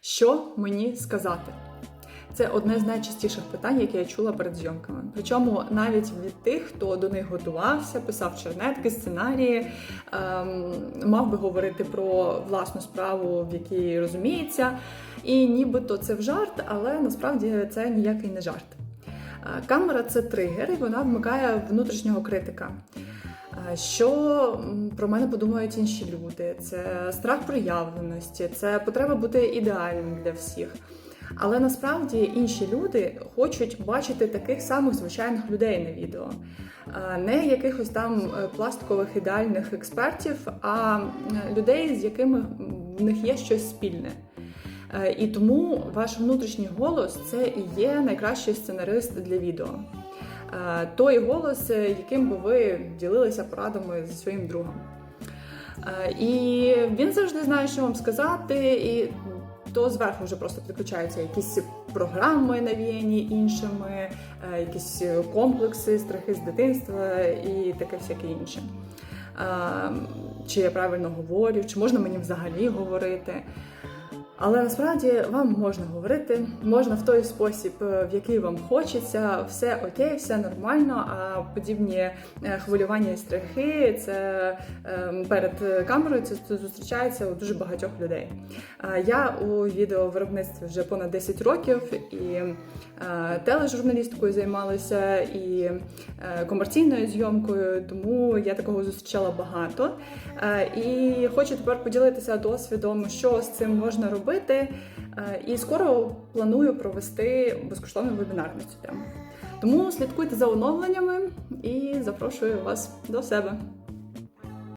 Що мені сказати? Це одне з найчастіших питань, які я чула перед зйомками. Причому навіть від тих, хто до них готувався, писав чернетки, сценарії, ем, мав би говорити про власну справу, в якій розуміється. І нібито це в жарт, але насправді це ніякий не жарт. Е, Камера це тригер, і вона вмикає внутрішнього критика. Е, Що про мене подумають інші люди? Це страх проявленості, це потреба бути ідеальним для всіх. Але насправді інші люди хочуть бачити таких самих звичайних людей на відео, Е, не якихось там е, пластикових ідеальних експертів, а людей, з якими в них є щось спільне. І тому ваш внутрішній голос це і є найкращий сценарист для відео. Е, Той голос, е, яким би ви ділилися порадами зі своїм другом. Е, І він завжди знає, що вам сказати, і то зверху вже просто підключаються якісь програми навіяні іншими, якісь комплекси, страхи з дитинства і таке всяке інше. Чи я правильно говорю, чи можна мені взагалі говорити. Але насправді вам можна говорити, можна в той спосіб, е, в який вам хочеться, все окей, все нормально. А подібні е, хвилювання і страхи це е, перед камерою це зустрічається у дуже багатьох людей. Я у відеовиробництві вже понад 10 років і е, тележурналісткою займалася, і комерційною зйомкою, тому я такого зустрічала багато. І хочу тепер поділитися досвідом, що з цим можна робити. Е, І скоро планую провести безкоштовний вебінар на цю тему. Тому слідкуйте за оновленнями і запрошую вас до себе.